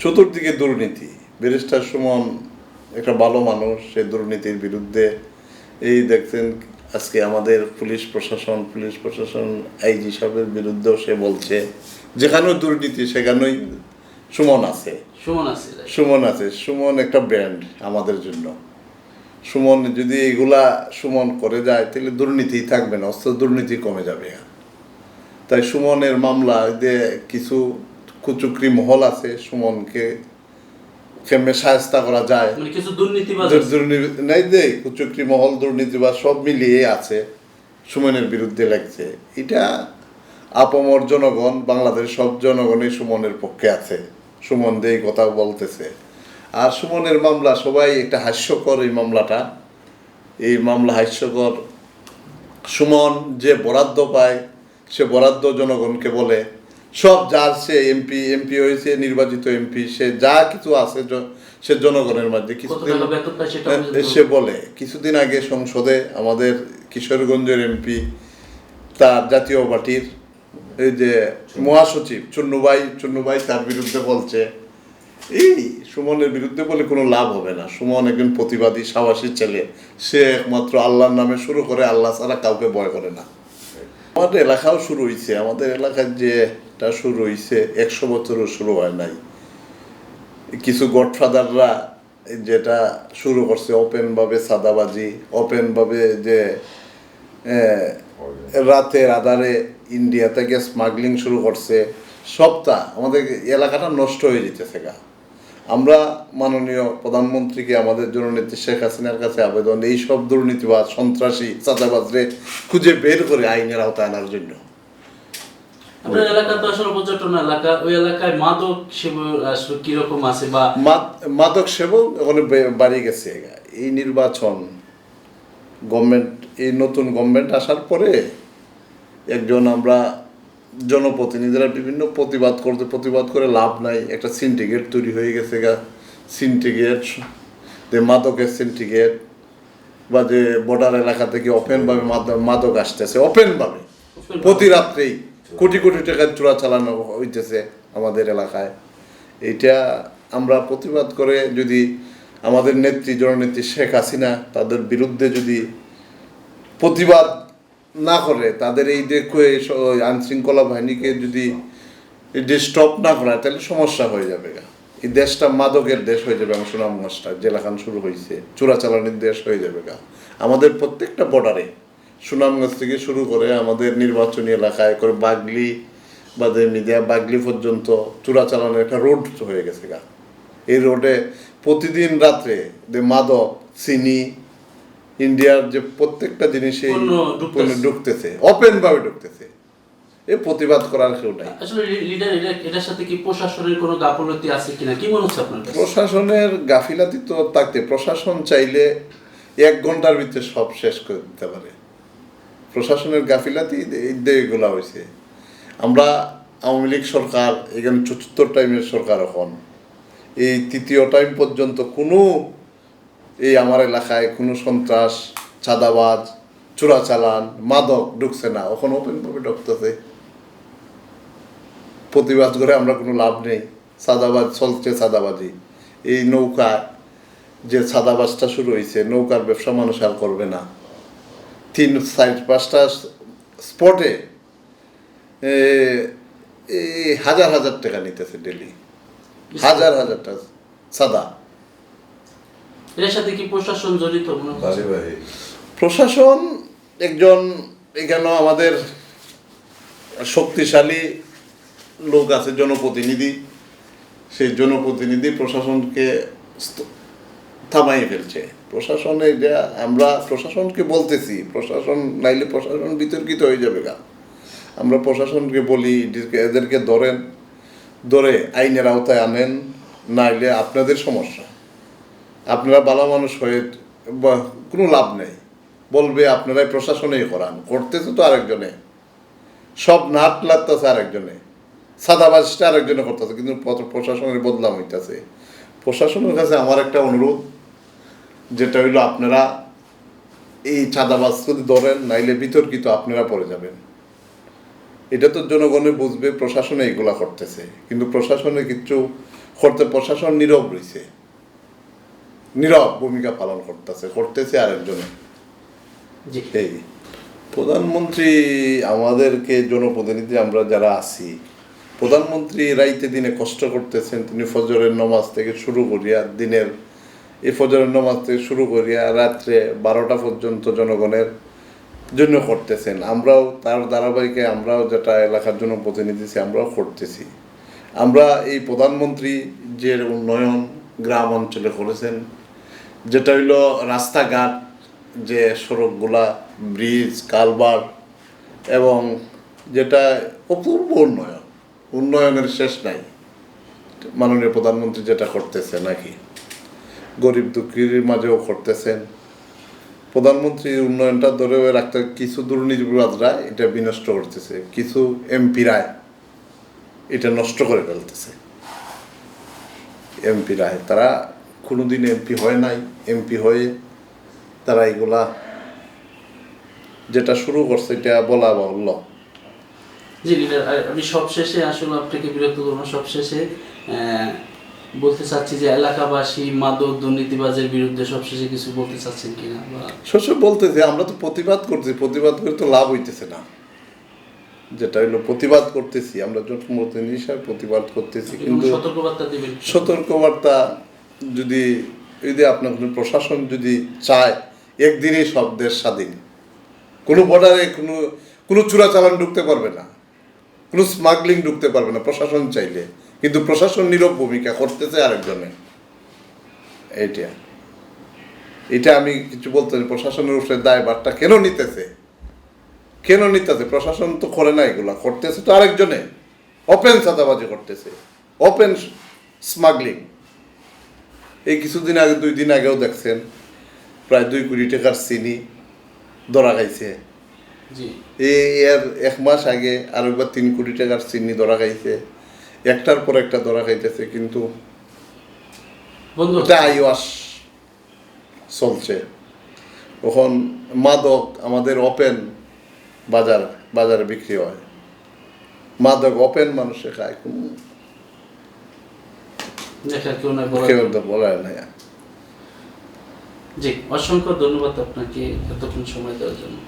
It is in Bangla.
চতুর্দিকে দুর্নীতি। ব্যারিস্টার সুমন একটা ভালো মানুষ সে দুর্নীতির বিরুদ্ধে এই দেখছেন আজকে আমাদের পুলিশ প্রশাসন পুলিশ প্রশাসন আইজি সাহেবের বিরুদ্ধেও সে বলছে যেখানেও দুর্নীতি সেখানেই সুমন আছে। সুমন আছে সুমন আছে। সুমন একটা ব্র্যান্ড আমাদের জন্য। সুমন যদি এগুলা সুমন করে যায় তাহলে দুর্নীতি থাকবে না অস্ত্র দুর্নীতি কমে যাবে। তাই সুমনের মামলা যে কিছু কুচুকরি মহল আছে সুমনকে কেমনে সাহস্তা করা যায়। মানে কিছু দুর্নীতিবাজ নাই দে কুচুকরি মহল দুর্নীতিবাজ সব মিলিয়ে আছে সুমনের বিরুদ্ধে লাগছে। এটা আপমর জনগণ বাংলাদেশের সব জনগণই সুমনের পক্ষে আছে। সুমন এই কথা বলতেছে। আর সুমনের মামলা সবাই একটা হাস্যকর এই মামলাটা। এই মামলা হাস্যকর। সুমন যে বরাদ্দ পায় সে বরাদ্দ জনগণকে বলে সব যার সে এমপি এমপি হয়েছে নির্বাচিত এমপি সে যা কিছু আছে সে জনগণের মধ্যে কত কিছুদিন হ্যাঁ, সে বলে কিছুদিন আগে সংসদে আমাদের কিশোরগঞ্জের এমপি তার জাতীয় পার্টির এই যে মহাসচিব চুন্নুবাই চুন্নুবাই তার বিরুদ্ধে বলছে এই সুমনের বিরুদ্ধে বলে কোনো লাভ হবে না। সুমন একজন প্রতিবাদী সাহসী ছেলে। সে একমাত্র আল্লাহর নামে শুরু করে আল্লাহ ছাড়া কাউকে ভয় করে না। আমাদের এলাকাও শুরু হয়েছে আমাদের এলাকার যেটা শুরু হয়েছে একশো বছরও শুরু হয় নাই। কিছু গডফাদাররা যেটা শুরু করছে, ওপেনভাবে সাদাবাজি, ওপেনভাবে যে রাতের আধারে ইন্ডিয়া থেকে স্মাগলিং শুরু করছে, সবটা আমাদের এলাকাটা নষ্ট হয়ে যেতেছে গা। আমরা মাননীয় প্রধানমন্ত্রীকে আমাদের জননেত্রী শেখ হাসিনার কাছে আবেদন এই সব দুর্নীতিবাজ সন্ত্রাসী চাঁদাবাজরে খুঁজে বের করে আইনের আওতায় আনার জন্য। আপনার এলাকা তো আসলে পর্যটন এলাকা ওই এলাকায় মাদক আসলে কীরকম আছে বা মাদ- মাদক সেবক ওখানে বে- বাড়ি গেছে। এই নির্বাচন গভর্নমেন্ট এই নতুন গভর্নমেন্ট আসার পরে একজন আমরা জনপ্রতিনিধিরা বিভিন্ন প্রতিবাদ করতে প্রতিবাদ করে লাভ নাই। একটা সিন্ডিকেট তৈরি হয়ে গেছে গা। সিন্ডিকেট যে মাদকের সিন্ডিকেট বা যে বর্ডার এলাকা থেকে ওপেনভাবে মাদক মাদক আসতেছে ওপেনভাবে প্রতি রাত্রেই কোটি কোটি টাকার চোরা চালানো হইতেছে আমাদের এলাকায়। এইটা আমরা প্রতিবাদ করে যদি আমাদের নেত্রী জননেত্রী শেখ হাসিনা তাদের বিরুদ্ধে যদি প্রতিবাদ না করে, তাদের এই যে আইন শৃঙ্খলা বাহিনীকে যদি স্টপ না করা তাহলে সমস্যা হয়ে যাবে। এই দেশটা মাদকের দেশ হয়ে যাবে, আমার সুনামগঞ্জটা জেলাখান শুরু হয়েছে চোরাচালানির দেশ হয়ে যাবে গা। আমাদের প্রত্যেকটা বর্ডারে সুনামগঞ্জ থেকে শুরু করে আমাদের নির্বাচনী এলাকায় করে বাগলি বা মিডিয়া, বাগলি পর্যন্ত চোরাচালানের একটা রোড হয়ে গেছে গা। এই রোডে প্রতিদিন রাত্রে যে মাদক, চিনি ইন্ডিয়ার যে প্রত্যেকটা জিনিসে পণ্য ঢুকতেছে। ওপেন ভাবে ঢুকতেছে এ প্রতিবাদ করার কেউ নাই। আসলে লিডার এটার সাথে কি প্রশাসনের কোনো গাফলতি আছে কিনা? কি মনে হচ্ছে আপনার প্রশাসনের গাফিলাতি তো থাকতে প্রশাসন চাইলে এক ঘণ্টার ভিতরে সব শেষ করে দিতে পারে। প্রশাসনের গাফিলাতি এই দিয়ে এগুলা হয়েছে আমরা আওয়ামী লীগ সরকার এখানে চতুর্থ টাইমের সরকার এখন। এই তৃতীয় টাইম পর্যন্ত কোনো এই আমার এলাকায় কোনো সন্ত্রাস চাঁদাবাজ চোরাচালান মাদক ঢুকছে না। এখন ওপেনভাবে ঢুকতেছে। প্রতিবাদ করে আমরা কোনো লাভ নেই। সাদাবাজ চলছে সাদাবাজি এই নৌকা যে সাদাবাজটা শুরু হয়েছে নৌকার ব্যবসা মানুষ আর করবে না। তিন চার পাঁচটা স্পটে এই হাজার হাজার টাকা নিতেছে ডেলি। হাজার হাজার টাকা সাদা এটার সাথে কি প্রশাসন জড়িত মনে প্রশাসন একজন এখানে আমাদের শক্তিশালী লোক আছে জনপ্রতিনিধি। সেই জনপ্রতিনিধি প্রশাসনকে থামাই ফেলছে। প্রশাসনে যা আমরা প্রশাসনকে বলতেছি প্রশাসন নাইলে প্রশাসন বিতর্কিত হয়ে যাবে গা। আমরা প্রশাসনকে বলি এদেরকে- এদেরকে ধরেন ধরে আইনের আওতায় আনেন নাইলে আপনাদের সমস্যা। আপনারা ভালো মানুষ হয়ে কোনো লাভ নেই। বলবে আপনারাই প্রশাসনেই করান। করতেছে তো আরেকজনে। সব নাট লাগতেছে আরেকজনে। সাদাবাজটা আরেকজনে করতেছে, কিন্তু প্রশাসনের বদলাম হইতেছে। প্রশাসনের কাছে আমার একটা অনুরোধ, যেটা হইল আপনারা এই চাঁদাবাজ যদি ধরেন, নাইলে বিতর্কিত আপনারা পড়ে যাবেন। এটা তো জনগণে বুঝবে, প্রশাসনে এগুলা করতেছে। কিন্তু প্রশাসনে কিচ্ছু করতে, প্রশাসন নীরব রয়েছে নীরব ভূমিকা পালন করতেছে করতেছে আরেকজনে। এই প্রধানমন্ত্রী আমাদেরকে জনপ্রতিনিধি আমরা যারা আছি প্রধানমন্ত্রী রাইতে দিনে কষ্ট করতেছেন তিনি ফজরের নমাজ থেকে শুরু করিয়া দিনের এই ফজরের নমাজ থেকে শুরু করিয়া রাত্রে বারোটা পর্যন্ত জনগণের জন্য করতেছেন। আমরাও তার ধারাবাহিকে আমরাও যেটা এলাকার জন্য প্রতিনিধি আমরাও করতেছি। আমরা এই প্রধানমন্ত্রী যে উন্নয়ন গ্রাম অঞ্চলে করেছেন যেটা হইল রাস্তাঘাট, যে সড়কগুলা, ব্রিজ কালবার এবং যেটা অপূর্ব উন্নয়ন। উন্নয়নের শেষ নাই। মাননীয় প্রধানমন্ত্রী যেটা করতেছে নাকি? গরিব দুঃখীর মাঝেও করতেছেন। প্রধানমন্ত্রী উন্নয়নটা ধরে রাখতে কিছু দুর্নীতিবাদরা এটা বিনষ্ট করতেছে। কিছু এমপিরায় এটা নষ্ট করে ফেলতেছে। এমপিরায় তারা কোনোদিন এমপি হয় নাই এমপি হয়ে তারা এগুলা যেটা শুরু করছে এটা বলা বাহুল্য। জি লিডার আমি সবশেষে আসলে আপনাকে বিরক্ত করব সবশেষে বলতে চাচ্ছি যে এলাকাবাসী মাদক দুর্নীতিবাজের বিরুদ্ধে সবশেষে কিছু বলতে চাচ্ছেন কিনা শস্য বলতেছে আমরা তো প্রতিবাদ করছি প্রতিবাদ করে তো লাভ হইতেছে না। যেটা হইল প্রতিবাদ করতেছি আমরা জনপ্রতিনিধি হিসাবে প্রতিবাদ করতেছি কিন্তু সতর্কবার্তা দিবেন। সতর্কবার্তা যদি যদি আপনার কোনো প্রশাসন যদি চায় একদিনেই সব দেশ স্বাধীন। কোনো বর্ডারে কোনো কোনো চোরাচালান ঢুকতে পারবে না। কোনো স্মাগলিং ঢুকতে পারবে না প্রশাসন চাইলে। কিন্তু প্রশাসন নীরব ভূমিকা করতেছে আরেকজনে এইটা। এটা আমি কিছু বলতে চাই, প্রশাসনের উপরে দায়ভারটা কেন নিতেছে? কেন নিতেছে? প্রশাসন তো করে না এগুলা করতেছে তো আরেকজনে। ওপেন সাদাবাজি করতেছে। ওপেন স্মাগলিং এই কিছুদিন আগে দুই দিন আগেও দেখছেন প্রায় দুই কোটি টাকার চিনি ধরা খাইছে। এই এর এক মাস আগে আর একবার তিন কোটি টাকার চিনি ধরা খাইছে। একটার পর একটা ধরা খাইতেছে কিন্তু আইওয়াস চলছে। তখন মাদক আমাদের ওপেন বাজার বাজারে বিক্রি হয়। মাদক ওপেন মানুষে খায় কোনো দেখা কেউ না বলার কেউ তো বলার নাই। জি অসংখ্য ধন্যবাদ আপনাকে এতক্ষণ সময় দেওয়ার জন্য।